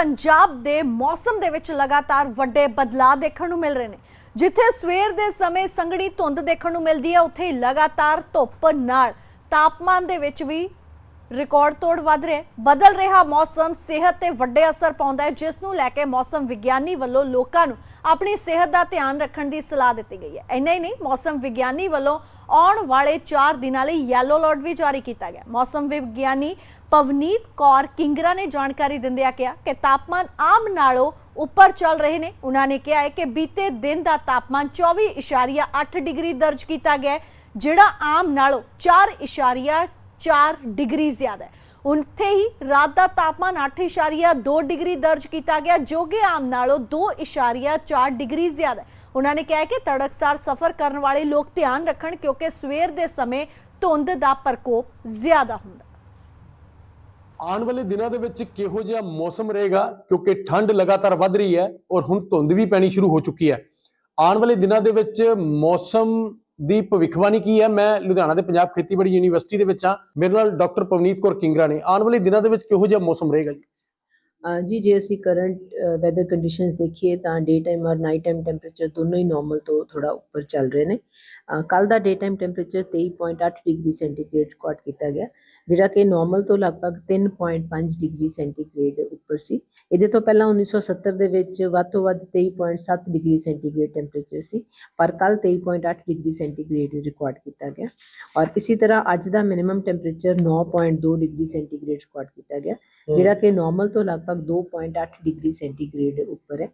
ਪੰਜਾਬ ਦੇ ਮੌਸਮ ਦੇ ਵਿੱਚ ਲਗਾਤਾਰ ਵੱਡੇ ਬਦਲਾਅ ਦੇਖਣ ਨੂੰ ਮਿਲ ਰਹੇ ਨੇ। ਜਿੱਥੇ ਸਵੇਰ ਦੇ ਸਮੇਂ ਸੰਘਣੀ ਧੁੰਦ ਦੇਖਣ ਨੂੰ ਮਿਲਦੀ ਹੈ, ਉੱਥੇ ਲਗਾਤਾਰ ਧੁੱਪ ਨਾਲ। ਤਾਪਮਾਨ ਦੇ ਵਿੱਚ ਵੀ ਰਿਕਾਰਡ ਤੋੜ ਵੱਧ ਰਿਹਾ ਬਦਲ ਰਿਹਾ ਮੌਸਮ, ਸਿਹਤ ਤੇ ਵੱਡੇ ਅਸਰ ਪਾਉਂਦਾ ਹੈ, ਜਿਸ ਨੂੰ ਲੈ ਕੇ ਮੌਸਮ ਵਿਗਿਆਨੀ ਵੱਲੋਂ ਲੋਕਾਂ ਨੂੰ ਆਪਣੀ ਸਿਹਤ ਦਾ ਧਿਆਨ ਰੱਖਣ ਦੀ ਸਲਾਹ ਦਿੱਤੀ ਗਈ ਹੈ। ਇੰਨਾ ਹੀ ਨਹੀਂ, ਮੌਸਮ ਵਿਗਿਆਨੀ ਵੱਲੋਂ ਆਉਣ ਵਾਲੇ 4 ਦਿਨਾਂ ਲਈ ਯੈਲੋ ਅਲਰਟ ਵੀ ਜਾਰੀ ਕੀਤਾ ਗਿਆ ਮੌਸਮ ਵਿਗਿਆਨੀ ਪਵਨੀਤ ਕੌਰ ਕਿੰਗਰਾ ਨੇ ਜਾਣਕਾਰੀ ਦਿੰਦਿਆਂ ਕਿਹਾ ਕਿ ਤਾਪਮਾਨ ਆਮ ਨਾਲੋਂ ਉੱਪਰ ਚੱਲ ਰਹੇ ਨੇ। ਉਹਨਾਂ ਨੇ ਕਿਹਾ ਹੈ ਕਿ ਬੀਤੇ ਦਿਨ ਦਾ ਤਾਪਮਾਨ 24.8 ਡਿਗਰੀ ਦਰਜ ਕੀਤਾ ਗਿਆ ਜਿਹੜਾ ਆਮ ਨਾਲੋਂ 4.4 ਡਿਗਰੀ ਜ਼ਿਆਦਾ ਹੈ। ਉੱਥੇ ਹੀ ਰਾਤ ਦਾ ਤਾਪਮਾਨ 8.2 ਡਿਗਰੀ ਦਰਜ ਕੀਤਾ ਗਿਆ। ਜੋ ਕਿ ਆਮ ਨਾਲੋਂ 2.4 ਡਿਗਰੀ ਜ਼ਿਆਦਾ ਹੈ। ਉਹਨਾਂ ਨੇ ਕਿਹਾ ਕਿ ਤੜਕਸਾਰ ਸਫ਼ਰ ਕਰਨ ਵਾਲੇ ਲੋਕ ਧਿਆਨ ਰੱਖਣ ਕਿਉਂਕਿ ਸਵੇਰ ਦੇ ਸਮੇਂ ਧੁੰਦ ਦਾ ਪ੍ਰਕੋਪ ਜ਼ਿਆਦਾ ਹੁੰਦਾ ਆਉਣ ਵਾਲੇ ਦਿਨਾਂ ਦੇ ਵਿੱਚ ਕਿਹੋ ਜਿਹਾ ਮੌਸਮ ਰਹੇਗਾ? ਕਿਉਂਕਿ ਠੰਡ ਲਗਾਤਾਰ ਵੱਧ ਰਹੀ ਹੈ ਔਰ ਹੁਣ ਧੁੰਦ ਵੀ ਪੈਣੀ ਸ਼ੁਰੂ ਹੋ ਚੁੱਕੀ ਹੈ। ਆਉਣ ਵਾਲੇ ਦਿਨਾਂ ਦੇ ਵਿੱਚ ਮੌਸਮ ਦੀ ਭਵਿੱਖਬਾਣੀ ਕੀ ਹੈ? ਮੈਂ ਲੁਧਿਆਣਾ ਦੇ ਪੰਜਾਬ ਖੇਤੀਬਾੜੀ ਯੂਨੀਵਰਸਿਟੀ ਦੇ ਵਿੱਚ ਹਾਂ। ਮੇਰੇ ਨਾਲ ਡਾਕਟਰ ਪਵਨੀਤ ਕੌਰ ਕਿੰਗਰਾ ਨੇ। ਆਉਣ ਵਾਲੇ ਦਿਨਾਂ ਦੇ ਵਿੱਚ ਕਿਹੋ ਜਿਹਾ ਮੌਸਮ ਰਹੇਗਾ ਜੀ? ਜੀ, ਜੇ ਅਸੀਂ ਕਰੰਟ ਵੈਦਰ ਕੰਡੀਸ਼ਨਸ ਦੇਖੀਏ ਤਾਂ ਡੇ ਟਾਈਮ ਔਰ ਨਾਈਟ ਟਾਈਮ ਟੈਂਪਰੇਚਰ ਦੋਨੋਂ ਹੀ ਨਾਰਮਲ ਤੋਂ ਥੋੜਾ ਉੱਪਰ ਚੱਲ ਰਹੇ ਨੇ। ਕੱਲ ਦਾ day time temperature 23.8 degree centigrade record ਕੀਤਾ ਗਿਆ। ਜਿਹੜਾ ਕਿ ਨਾਰਮਲ ਤੋਂ ਲਗਭਗ 3.5 ਡਿਗਰੀ ਸੈਂਟੀਗ੍ਰੇਡ ਉੱਪਰ ਸੀ। ਇਹਦੇ ਤੋਂ ਪਹਿਲਾਂ 1970 ਦੇ ਵਿੱਚ ਵੱਧ ਤੋਂ ਵੱਧ 23.7 ਡਿਗਰੀ ਸੈਂਟੀਗ੍ਰੇਡ ਟੈਂਪਰੇਚਰ ਸੀ ਪਰ ਕੱਲ 23.8 ਡਿਗਰੀ ਸੈਂਟੀਗ੍ਰੇਡ ਰਿਕਾਰਡ ਕੀਤਾ ਗਿਆ ਔਰ ਇਸੇ ਤਰ੍ਹਾਂ ਅੱਜ ਦਾ minimum temperature 9.2 degree centigrade record ਕੀਤਾ ਗਿਆ ਜਿਹੜਾ ਕਿ ਨਾਰਮਲ ਤੋਂ ਲਗਭਗ 2.8 ਡਿਗਰੀ ਸੈਂਟੀਗ੍ਰੇਡ ਉੱਪਰ ਹੈ।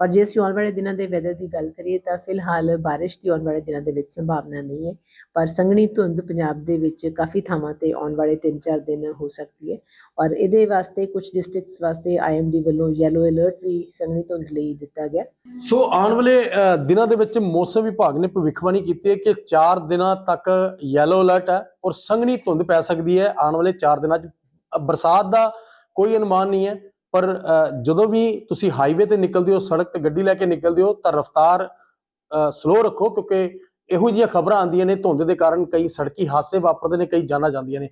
ਔਰ ਜੇ ਅਸੀਂ ਆਉਣ ਵਾਲੇ ਦਿਨਾਂ ਦੇ ਵੈਦਰ ਦੀ ਗੱਲ ਕਰੀਏ ਤਾਂ ਫਿਲਹਾਲ ਬਾਰਿਸ਼ ਦੀ ਆਉਣ ਵਾਲੇ ਦਿਨਾਂ ਦੇ ਵਿੱਚ ਸੰਭਾਵਨਾ ਨਹੀਂ ਹੈ, ਪਰ ਸੰਘਣੀ ਧੁੰਦ ਪੰਜਾਬ ਦੇ ਵਿੱਚ ਕਾਫੀ ਥਾਵਾਂ ਤੇ ਆਉਣ ਵਾਲੇ 3-4 ਦਿਨ ਹੋ ਸਕਦੀ ਹੈ ਔਰ ਇਹਦੇ ਵਾਸਤੇ ਕੁਝ ਡਿਸਟ੍ਰਿਕਟਸ ਵਾਸਤੇ ਆਈਐਮਡੀ ਵੱਲੋਂ ਯੈਲੋ ਅਲਰਟ ਵੀ ਸੰਘਣੀ ਧੁੰਦ ਲਈ ਦਿੱਤਾ ਗਿਆ। ਸੋ ਆਉਣ ਵਾਲੇ ਦਿਨਾਂ ਦੇ ਵਿੱਚ ਮੌਸਮ ਵਿਭਾਗ ਨੇ ਭਵਿੱਖਬਾਣੀ ਕੀਤੀ ਹੈ ਕਿ 4 ਦਿਨਾਂ ਤੱਕ ਯੈਲੋ ਅਲਰਟ ਹੈ ਔਰ ਸੰਘਣੀ ਧੁੰਦ ਪੈ ਸਕਦੀ ਹੈ। ਆਉਣ ਵਾਲੇ 4 ਦਿਨਾਂ 'ਚ ਬਰਸਾਤ ਦਾ ਕੋਈ ਅਨੁਮਾਨ ਨਹੀਂ ਹੈ। ਪਰ ਜਦੋਂ ਵੀ ਤੁਸੀਂ ਹਾਈਵੇ ਤੇ ਨਿਕਲਦੇ ਹੋ, ਸੜਕ ਤੇ ਗੱਡੀ ਲੈ ਕੇ ਨਿਕਲਦੇ ਹੋ, ਤਾਂ ਰਫ਼ਤਾਰ ਸਲੋ ਰੱਖੋ ਕਿਉਂਕਿ ਇਹੋ ਜਿਹੀਆਂ ਖਬਰਾਂ ਆਉਂਦੀਆਂ ਨੇ, ਧੁੰਦ ਦੇ ਕਾਰਨ ਕਈ ਸੜਕੀ ਹਾਦਸੇ ਵਾਪਰਦੇ ਨੇ, ਕਈ ਜਾਨਾਂ ਜਾਂਦੀਆਂ ਨੇ।